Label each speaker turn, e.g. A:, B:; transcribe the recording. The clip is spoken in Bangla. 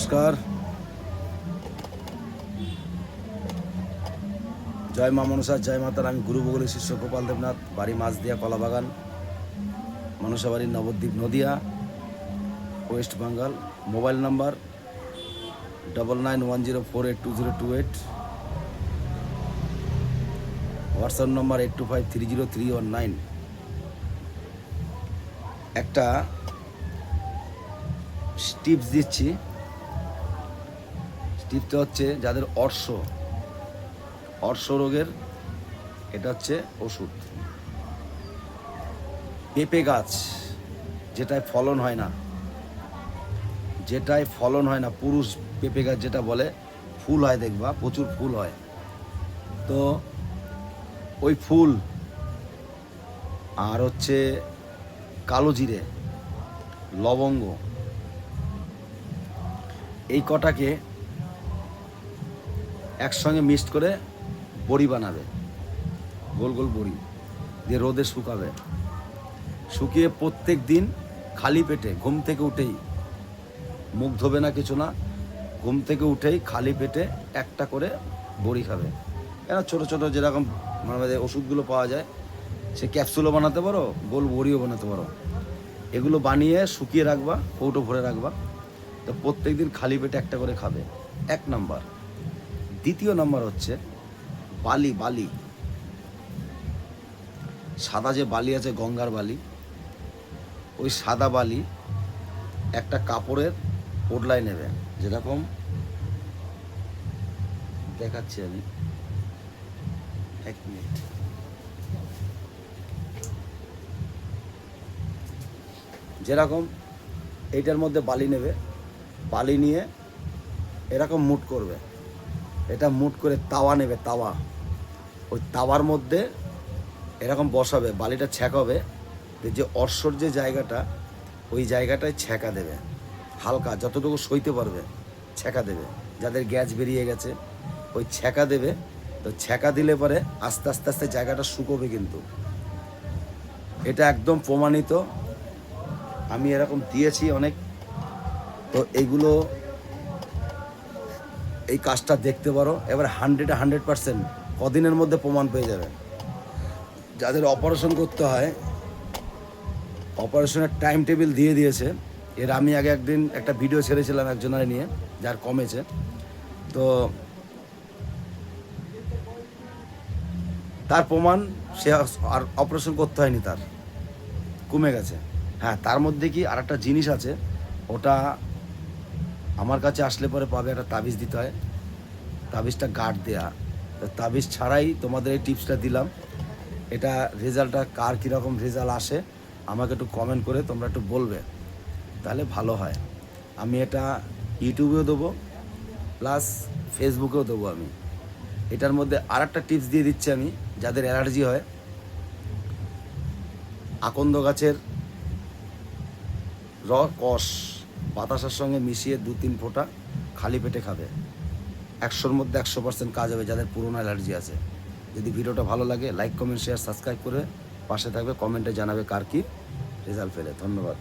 A: নমস্কার। জয় মা মনসা, জয় মাতার আমি গুরু বগলি শিষ্য গোপাল দেবনাথ, বাড়ি মাছদিয়া কলাবাগান, মনসা বাড়ি Nabadwip Nadia, West Bengal. Mobile number double nine one zero four eight two zero two eight WhatsApp number eight two five three zero three one nine একটা টিপস দিচ্ছি। টিপসটা হচ্ছে যাদের অর্শ অর্শ রোগের, এটা হচ্ছে ওষুধ। পেঁপে গাছ, যেটায় ফলন হয় না, যেটায় ফলন হয় না, পুরুষ পেঁপে গাছ যেটা বলে, ফুল হয় দেখবা, প্রচুর ফুল হয়। তো ওই ফুল আর হচ্ছে কালো জিরে, লবঙ্গ, এই কটাকে একসঙ্গে মিক্সড করে বড়ি বানাবে। গোল গোল বড়ি দিয়ে রোদে শুকাবে। শুকিয়ে প্রত্যেক দিন খালি পেটে, ঘুম থেকে উঠেই। মুখ ধোবে না কিছু না, ঘুম থেকে উঠেই খালি পেটে একটা করে বড়ি খাবে। কেন? ছোটো ছোটো যেরকম মানে ওষুধগুলো পাওয়া যায়, সে ক্যাপসুলও বানাতে পারো, গোল বড়িও বানাতে পারো। এগুলো বানিয়ে শুকিয়ে রাখবা, কৌটো ভরে রাখবা, তো প্রত্যেক দিন খালি পেটে একটা করে খাবে। এক নাম্বার। দ্বিতীয় নম্বর হচ্ছে বালি বালি। সাদা যে বালি আছে, গঙ্গার বালি, ওই সাদা বালি একটা কাপড়ের পোডলায় নেবে। যেরকম দেখাচ্ছি আমি। এক মিনিট। যেরকম এইটার মধ্যে বালি নেবে, বালি নিয়ে এরকম মুট করবে। এটা মুট করে তাওয়া নেবে, তাওয়া। ওই তাওয়ার মধ্যে এরকম বসাবে, বালিটা ছ্যাঁকাবে দিয়ে যে অর্শর যে জায়গাটা, ওই জায়গাটায় ছ্যাঁকা দেবে। হালকা যতটুকু সইতে পারবে ছ্যাঁকা দেবে। যাদের গ্যাস বেরিয়ে গেছে, ওই ছ্যাঁকা দেবে। তো ছ্যাঁকা দিলে পরে আস্তে আস্তে আস্তে জায়গাটা শুকোবে কিন্তু। এটা একদম প্রমাণিত। আমি এরকম দিয়েছি অনেক। তো এইগুলো এই কাজটা দেখতে পারো, এবার হান্ড্রেডে হান্ড্রেড পার্সেন্ট কদিনের মধ্যে প্রমাণ পেয়ে যাবে। যাদের অপারেশন করতে হয় অপারেশনের টাইম টেবিল দিয়ে দিয়েছে। এর আমি আগে একদিন একটা ভিডিও ছেড়েছিলাম একজনের নিয়ে, যার কমেছে তো তার প্রমাণ সে আর অপারেশন করতে হয়নি তার। কমে গেছে। হ্যাঁ তার মধ্যে কি আর একটা জিনিস আছে, ওটা আমার কাছে আসলে পরে পাবে একটা তাবিজ দিতে হয়। তাবিজটা গার্ড দেয়া। তাবিজ ছাড়াই তোমাদের এই টিপসটা দিলাম। এটা রেজাল্টটা কার কীরকম রেজাল্ট আসে, আমাকে একটু কমেন্ট করে তোমরা একটু বলবে। তাহলে ভালো হয়। আমি এটা ইউটিউবেও দেবো প্লাস ফেসবুকেও দেবো আমি। এটার মধ্যে আর একটা টিপস দিয়ে দিচ্ছি আমি, যাদের অ্যালার্জি হয়। আকন্দ গাছের র কষ বাতাসের সঙ্গে মিশিয়ে দু তিন ফোঁটা খালি পেটে খাবে। একশোর মধ্যে একশো পার্সেন্ট কাজ হবে যাদের পুরনো অ্যালার্জি আছে। যদি ভিডিওটা ভালো লাগে লাইক কমেন্ট শেয়ার সাবস্ক্রাইব করে পাশে থাকবে কমেন্টে জানাবে কার কি রেজাল্ট পেলে। ধন্যবাদ।